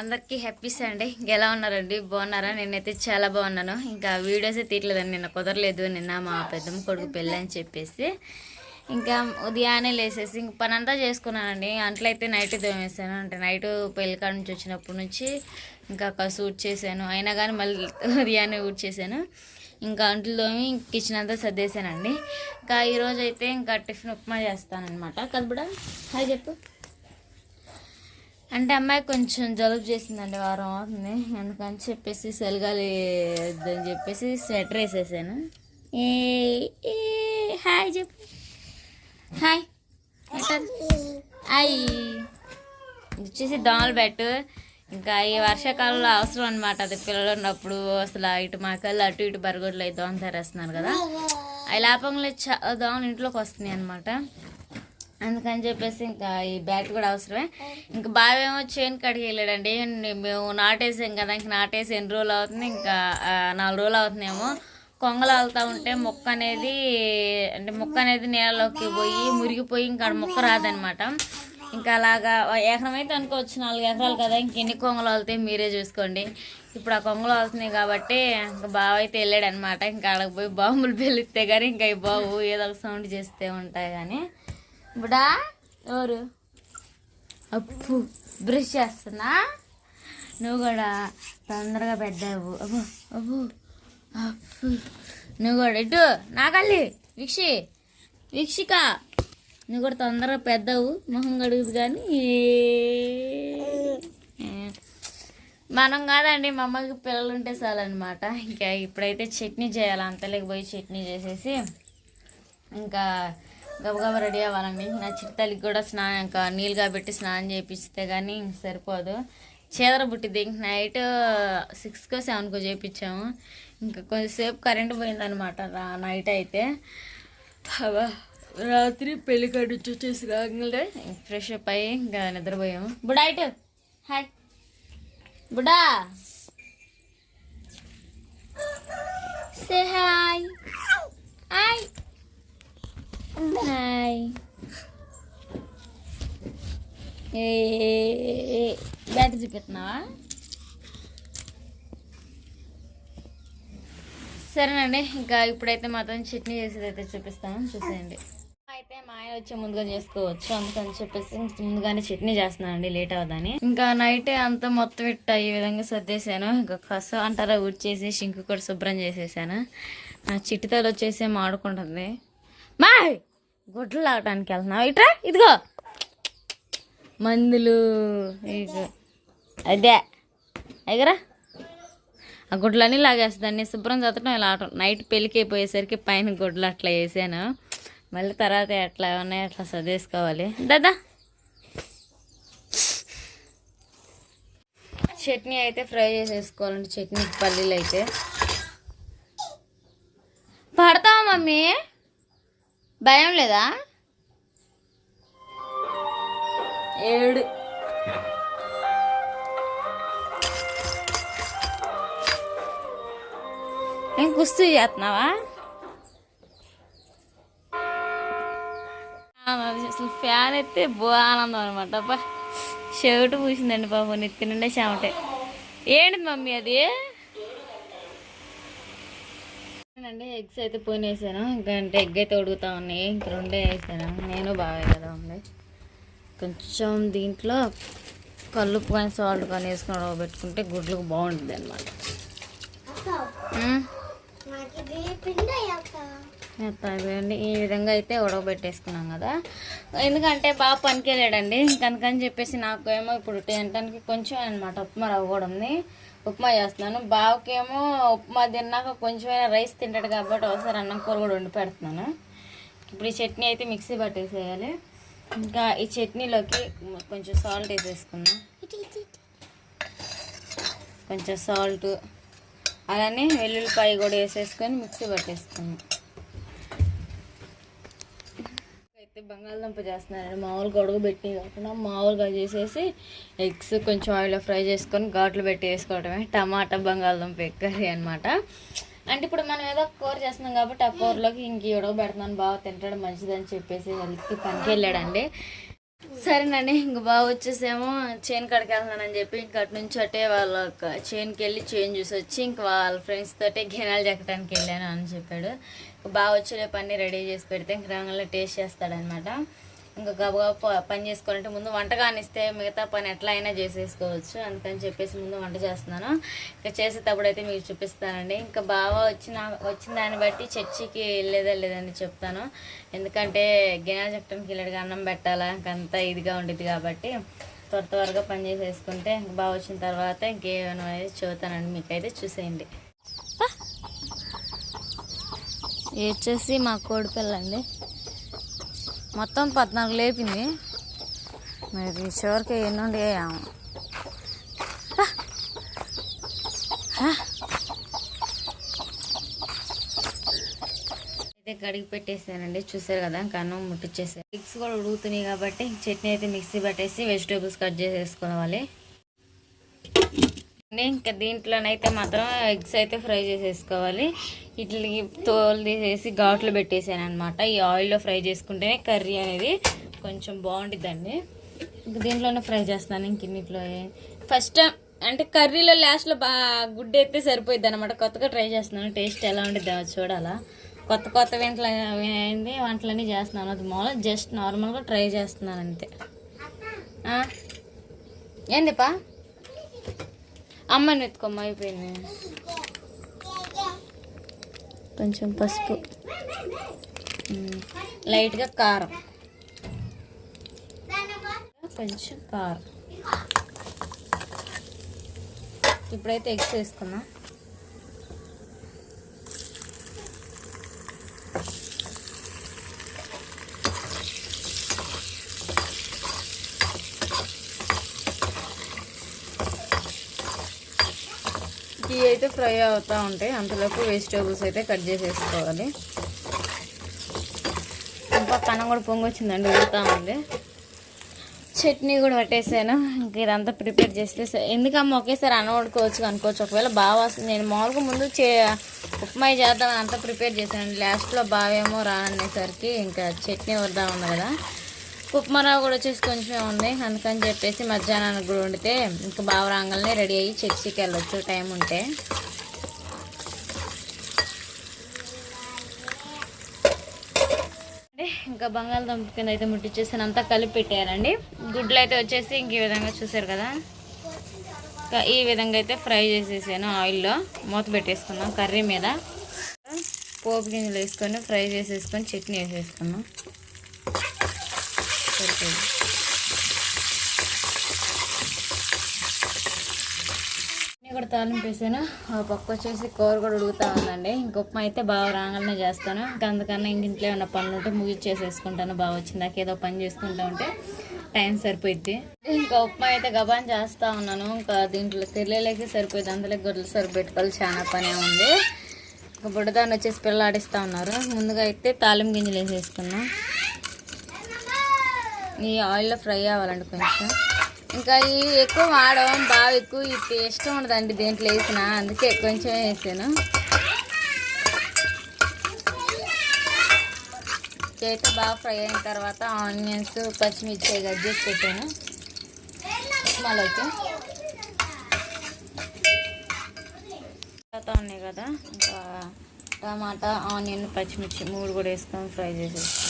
అందరికీ happy Sunday. ఎలా ఉన్నారండి? బాగున్నారా? నేనైతే చాలా బాగున్నాను. ఇంకా వీడియోస్ తీయట్లేదండి నిన్న కుదరలేదు. నిన్న మా పెద్దమ్మ కొడుకు పెళ్ళి అని చెప్పేసి. ఇంకా ఉదయాన్నే లేసేసి ఇంక పని అంతా చేసుకున్నానండి అంట్లయితే నైట్ తోమేసాను. అంటే నైట్ పెళ్ళికాడ నుంచి వచ్చినప్పటి నుంచి ఇంకా కాస్త చేశాను. అయినా కానీ మళ్ళీ ఉదయాన్నే ఊడ్ చేశాను. ఇంకా అంట్లు తోమి కిచెన్ అంతా సర్దేశానండి. ఇంకా ఈరోజు అయితే ఇంకా టిఫిన్ ఉప్మా చేస్తానన్నమాట. కదబడా హాయ్ చెప్పు. అంటే అమ్మాయి కొంచెం జలుబు చేసిందండి వారం అవుతుంది. అందుకని చెప్పేసి సెలగాలి అని చెప్పేసి స్వెటర్ వేసేసాను. ఏ హాయ్ చెప్పు. హాయ్. హాయ్. వచ్చేసి దోమలు పెట్టు ఇంకా ఈ వర్షాకాలంలో అవసరం అనమాట అది పిల్లలు ఉన్నప్పుడు. అసలు ఇటు మాకల్లు అటు ఇటు బరగొడ్లు అయితే దోమ తెరేస్తున్నారు కదా. అవి లాపంలో చా దోమలు ఇంట్లోకి వస్తున్నాయి అనమాట అందుకని చెప్పేసి ఇంకా ఈ బ్యాట్ కూడా అవసరమే. ఇంకా బావేమో చేను కడిగి వెళ్ళాడండి. మేము నాటేసాం కదా ఇంక నాటేసి ఎన్ని రోజులు అవుతుంది ఇంకా నాలుగు రోజులు అవుతుందేమో. కొంగలు వెళ్తూ ఉంటే మొక్క అనేది అంటే మొక్క అనేది నీళ్ళలోకి పోయి మురిగిపోయి ఇంకా మొక్క రాదనమాట. ఇంకా అలాగా ఎకరం అయితే అనుకోవచ్చు నాలుగు ఎకరాలు కదా ఇంకెన్ని కొంగలు వెళ్తాయి మీరే చూసుకోండి. ఇప్పుడు ఆ కొంగలు వెళ్తున్నాయి కాబట్టి ఇంకా బావ అయితే వెళ్ళాడనమాట. ఇంకా ఆడకు పోయి బాంబులు పెళ్ళిస్తే కానీ ఇంకా ఈ బాబు ఏదో ఒక సౌండ్ చేస్తే ఉంటాయి కానీ ఇప్పుడా? ఎవరు? అప్పు. బ్రష్ చేస్తున్నా? నువ్వు కూడా తొందరగా పెద్దావు అబ్బో అబ్బో అప్పు. నువ్వు కూడా ఇటు నాకల్లి వీక్షి వీక్షిక. నువ్వు కూడా తొందరగా పెద్దవు మొహం కడుగుదు కానీ. మనం కాదండి మా అమ్మకి పిల్లలు ఉంటే చాలన్నమాట. ఇంకా ఇప్పుడైతే చట్నీ చేయాలి. అంతలోకి పోయి చట్నీ చేసేసి. ఇంకా గబగబా రెడీ అవ్వాలండి. నా చిట్టతల్లికి కూడా స్నానం ఇంకా నీళ్ళు కాబట్టి స్నానం చేపిస్తే కానీ సరిపోదు. చీదర పుట్టింది ఇంక నైట్ సిక్స్కో సెవెన్కో చేయించాము ఇంకా కొంచెంసేపు కరెంట్ పోయిందనమాట రా నైట్ అయితే. రాత్రి పెళ్ళి కాడ నుంచి వచ్చేసి రాగానే ఫ్రెష్ అప్ అయ్యి ఇంకా నిద్రపోయాము. బుడా ఇటు. Hi. బుడా. Say hi hi. Hi ఏ బ్యాటరీ చూపెట్టినావా సరేనండి ఇంకా ఇప్పుడైతే మాత్రం చట్నీ చేసేది అయితే చూపిస్తాను. చూసేయండి. అయితే మా ఆయన వచ్చే ముందుగా చేసుకోవచ్చు. అందుకని చెప్పేసి ముందుగానే చట్నీ చేస్తున్నానండి లేట్ అవ్వదని. ఇంకా నైట్ అంతా మొత్తం ఇట్ట ఈ విధంగా సర్దేశాను. ఇంకా కస అంటారా ఊడ్చేసి షింకు కూడా శుభ్రం చేసేసాను. నా చిట్టితలు వచ్చేసి ఆడుకుంటుంది. మా గుడ్లు లాగడానికి వెళ్తున్నావు. ఇట్రా ఇదిగో. మందులు ఇగో అదే. ఎగరా. ఆ గుడ్లన్నీ లాగేస్తాను శుభ్రం చదవటం ఇలా ఆటం నైట్ పెళ్ళికి అయిపోయేసరికి పైన గుడ్లు అట్లా వేసాను. మళ్ళీ తర్వాత ఎట్లా ఉన్నాయి అట్లా సర్దేసుకోవాలి. దాదా. చట్నీ అయితే ఫ్రై చేసేసుకోవాలండి. చట్నీ పల్లీలు అయితే. పడతావా మమ్మీ? భయం లేదా? ఏడు. ఏం కుస్తీ చేస్తున్నావా? అసలు ఫ్యాన్ అయితే బో ఆనందం అనమాట అబ్బా చెవిటి పూసిందండి బాబు నెత్తి నిండా చెమటే. ఏంటి మమ్మీ అది? అండి ఎగ్స్ అయితే పోయినేసాను ఇంకా అంటే ఎగ్ అయితే ఉడుకుతా ఉన్నాయి. ఇంక రెండే వేసాను నేను బాగా కదా ఉంది. కొంచెం దీంట్లో కల్లుపు కానీ సాల్ట్ కానీ వేసుకొని పెట్టుకుంటే గుడ్లకు బాగుంటుంది అనమాట అండి. ఈ విధంగా అయితే ఉడకబెట్టేసుకున్నాం కదా. ఎందుకంటే బాగా పనికి వెళ్ళాడండి కనుకని చెప్పేసి నాకు ఏమో ఇప్పుడు తినడానికి కొంచెం అనమాట ఉప్మా రవ్వ కూడా ఉంది. ఉప్మా చేస్తున్నాను. బావకేమో ఉప్మా తిన్నాక కొంచెమైనా రైస్ తింటాడు కాబట్టి ఒకసారి అన్నం కూర కూడా వండి పెడుతున్నాను. ఇప్పుడు ఈ చట్నీ అయితే మిక్సీ పట్టేసేయాలి. ఇంకా ఈ చట్నీలోకి కొంచెం సాల్ట్ వేసేసుకుందాం. కొంచెం సాల్ట్ అలానే వెల్లుల్లిపాయ కూడా వేసేసుకొని మిక్సీ పట్టేసుకున్నాం అయితే బంగాళదుంప చేస్తున్నానండి మామూలుగా ఉడకబెట్టి కాకుండా మామూలుగా చేసేసి ఎగ్స్ కొంచెం ఆయిల్లో ఫ్రై చేసుకొని ఘాట్లు పెట్టి వేసుకోవడమే. టమాటా బంగాళదుంప ఎగ్ కర్రీ అనమాట అంటే ఇప్పుడు మనం ఏదో కూర చేస్తున్నాం కాబట్టి ఆ కూరలోకి ఇంక ఉడకబెడుతున్నాను బాగా తింటాడు మంచిదని చెప్పేసి హెల్త్కి పనికి వెళ్ళాడండి సరేనండి ఇంక బాగా వచ్చేసేమో చేను కాడికి వెళ్తున్నానని చెప్పి ఇంక అటు నుంచి అటే వాళ్ళ చేనుకి వెళ్ళి చేను చూసి వచ్చి ఇంక వాళ్ళ ఫ్రెండ్స్ తోటే గినాలు చెక్కడానికి వెళ్ళాను అని చెప్పాడు. బాగా వచ్చే అన్నీ రెడీ చేసి పెడితే ఇంక రంగంలో టేస్ట్ చేస్తాడనమాట. ఇంకా గబగబా పని చేసుకోవాలంటే ముందు వంట కానిస్తే మిగతా పని ఎట్లా అయినా చేసేసుకోవచ్చు. అందుకని చెప్పేసి ముందు వంట చేస్తున్నాను. ఇంకా చేసేటప్పుడు అయితే మీకు చూపిస్తానండి. ఇంకా బాగా వచ్చిన వచ్చిన దాన్ని బట్టి చర్చికి వెళ్ళేదా లేదని చెప్తాను. ఎందుకంటే గిన్నె చెక్కడానికి వెళ్ళాడు అన్నం పెట్టాలా? ఇంకంతా ఇదిగా ఉండేది కాబట్టి త్వర త్వరగా పని చేసేసుకుంటే ఇంక బాగా వచ్చిన తర్వాత ఇంకేమైనా అనేది చూస్తానండి మీకైతే చూసేయండి. వచ్చేసి మా కోడి పిల్లండి. మొత్తం పద్నాలుగు లేపింది. మరి చివరికి ఎన్ని ఉండే అయితే కడిగి పెట్టేసానండి. చూసారు కదా కన్నం ముట్టించేసాను ఎగ్స్ కూడా ఉడుగుతున్నాయి కాబట్టి చట్నీ అయితే మిక్సీ పెట్టేసి వెజిటేబుల్స్ కట్ చేసేసుకోవాలి ఇంకా దీంట్లోనైతే మాత్రం ఎగ్స్ అయితే ఫ్రై చేసేసుకోవాలి. వీటికి తోలు తీసేసి ఘాట్లో పెట్టేసాను అనమాట ఈ ఆయిల్లో ఫ్రై చేసుకుంటేనే కర్రీ అనేది కొంచెం బాగుంటుందండి ఇంక దీంట్లోనే ఫ్రై చేస్తాను ఇంక ఇన్నిట్లో. ఫస్ట్ అంటే కర్రీలో లాస్ట్లో బాగా గుడ్డు అయితే సరిపోయింది అనమాట కొత్తగా ట్రై చేస్తున్నాను. టేస్ట్ ఎలా ఉంటుందో చూడాలా. కొత్త కొత్త వంటలు అయింది వంటలన్నీ చేస్తున్నాను. అది మూల జస్ట్ నార్మల్గా ట్రై చేస్తున్నాను అంతే. ఏందిపా అమ్మని ఎత్తుకోమ్మ అయిపోయింది. కొంచెం పసుపు. లైట్గా కారం. కొంచెం కారం. ఇప్పుడైతే ఎగ్స్ వేసుకున్నాం ఇవి అయితే ఫ్రై అవుతూ ఉంటాయి. అంతలోపు వెజిటేబుల్స్ అయితే కట్ చేసేసుకోవాలి. ఇంకా కన్నం కూడా పొంగి వచ్చిందండి ఉడుకుతా ఉంది చట్నీ కూడా పట్టేసాను. ఇంక ఇదంతా ప్రిపేర్ చేస్తే ఎందుకమ్మ ఒకేసారి అన్నం వండుకోవచ్చు అనుకోవచ్చు. ఒకవేళ బాగా వస్తుంది నేను మామూలుగా ముందు చే ఉప్మా చేద్దామని అంతా ప్రిపేర్ చేశాను లాస్ట్లో బావేమో రానేసరికి ఇంకా చట్నీ వద్దాం ఉంది కదా. ఉప్మా రవ్వ కూడా వచ్చేసి కొంచెం ఉంది అందుకని చెప్పేసి మధ్యాహ్నానికి కూడా వండితే ఇంకా బాగా రాగానే రెడీ అయ్యి చర్చికి వెళ్ళొచ్చు టైం ఉంటే. ఇంకా బంగాళదుంప కింద అయితే ముట్టించేసాను అంతా కలిపి పెట్టారండి గుడ్లు అయితే వచ్చేసి ఇంక ఈ విధంగా చూసారు కదా? ఇంకా ఈ విధంగా అయితే ఫ్రై చేసేసాను ఆయిల్లో మూత పెట్టేసుకున్నాం కర్రీ మీద. పోపు గింజలు వేసుకొని ఫ్రై చేసేసుకొని చట్నీ వేసేసుకున్నాం. సరిపోయింది కూడా తాలింపు వేసాను? ఆ పక్క వచ్చేసి కూర కూడా ఉడుగుతా ఉందండి. ఇంక అయితే బాగా రాగానే చేస్తాను. ఇంకా అందుకన్నా ఇంక ఇంట్లో ఏమైనా పనులు ఉంటే ముగిచ్చేసేసుకుంటాను బాగా వచ్చిందాక ఏదో పని చేసుకుంటా ఉంటే టైం సరిపోయిద్ది. ఇంకా ఉప్మా అయితే గబాన్ చేస్తూ ఉన్నాను. ఇంకా దీంట్లో తెల్లలేకి సరిపోయింది అందులో గొడ్లు సరిపెట్టుకోవాలి. చాలా పనే ఉంది. ఇంకా బుడ్డదాన్ని వచ్చేసి పిల్లలాడిస్తూ ఉన్నారు. ముందుగా అయితే తాలింపు గింజలు వేసేసుకున్నాం ఈ ఆయిల్లో ఫ్రై అవ్వాలండి కొంచెం. ఇంకా ఈ ఎక్కువ వాడడం బాగా ఎక్కువ ఈ టేస్ట్ ఉండదండి దేంట్లో వేసిన. అందుకే కొంచెం వేసాను. చేతి బాగా ఫ్రై అయిన తర్వాత ఆనియన్స్ పచ్చిమిర్చి కట్ చేసి పెట్టాను. ఉప్మాలోకి. తర్వాత ఉన్నాయి కదా. ఇంకా టమాటా ఆనియన్ పచ్చిమిర్చి మూడు కూడా వేసుకొని ఫ్రై చేసేస్తాను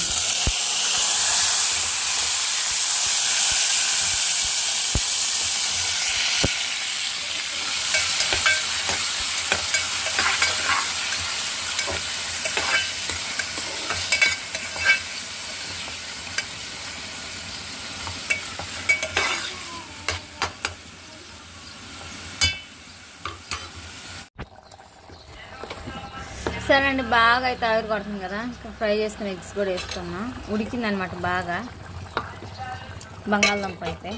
చూడండి బాగా అయితే ఆవిరి కొడుతుంది కదా. ఇంకా ఫ్రై చేసుకుని ఎగ్స్ కూడా వేసుకున్నాం. ఉడికింది అనమాట బాగా. బంగాళదుంప అయితే.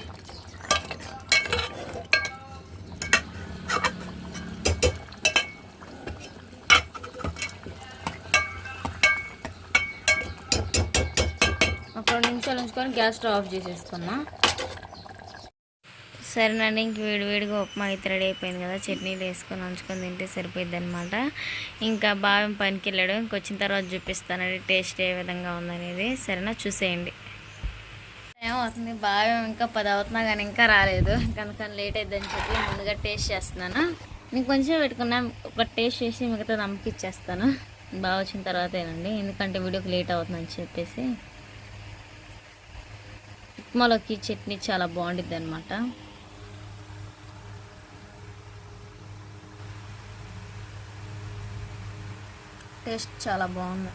ఒక రెండు నిమిషాలు ఉంచుకొని గ్యాస్ స్టవ్ ఆఫ్ చేసేసుకున్నా. సరేనండి ఇంక వేడి వేడిగా ఉప్మా అయితే రెడీ అయిపోయింది కదా చట్నీలు వేసుకొని ఉంచుకొని తింటే సరిపోయింది అనమాట ఇంకా బావి పనికి వెళ్ళాడు ఇంకొచ్చిన తర్వాత చూపిస్తానండి టేస్ట్ ఏ విధంగా ఉందనేది సరేనా చూసేయండి. ఏమవుతుంది బావి ఇంకా పది అవుతున్నా కానీ ఇంకా రాలేదు కనుక లేట్ అయిద్దని చెప్పి ముందుగా టేస్ట్ చేస్తున్నాను. నేను కొంచెం పెట్టుకున్నా ఒక టేస్ట్ చేసి మిగతా నమ్మకిచ్చేస్తాను బాగా వచ్చిన తర్వాతేనండి ఎందుకంటే వీడియోకి లేట్ అవుతుందని చెప్పేసి. ఉప్మాలోకి చట్నీ చాలా బాగుండిద్ది అనమాట టేస్ట్ చాలా బాగుంది.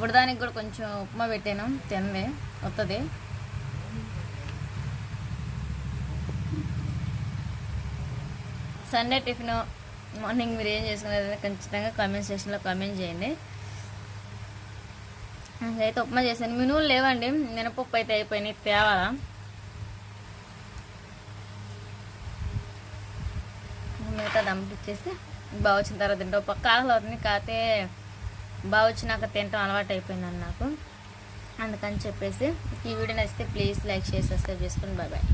బుడదానికి కూడా కొంచెం ఉప్మా పెట్టాను తింది వస్తుంది సండే టిఫిన్ మార్నింగ్ మీరు ఏం చేసుకునేది ఖచ్చితంగా కామెంట్ సెక్షన్లో కామెంట్ చేయండి. అయితే ఉప్మా చేశాను. మినువులు లేవండి మినపప్పు అయితే అయిపోయినాయి తేవాలా? మిగతా బాగా వచ్చిన తర్వాత తింటాం. పక్క ఆకలి అవుతుంది కాకపోతే బాగా వచ్చినాక తింటాం అలవాటు అయిపోయిందని నాకు. అందుకని చెప్పేసి ఈ వీడియో నచ్చితే ప్లీజ్ లైక్ చేసి సబ్స్క్రైబ్ చేసుకుని బాయ్ బాయ్.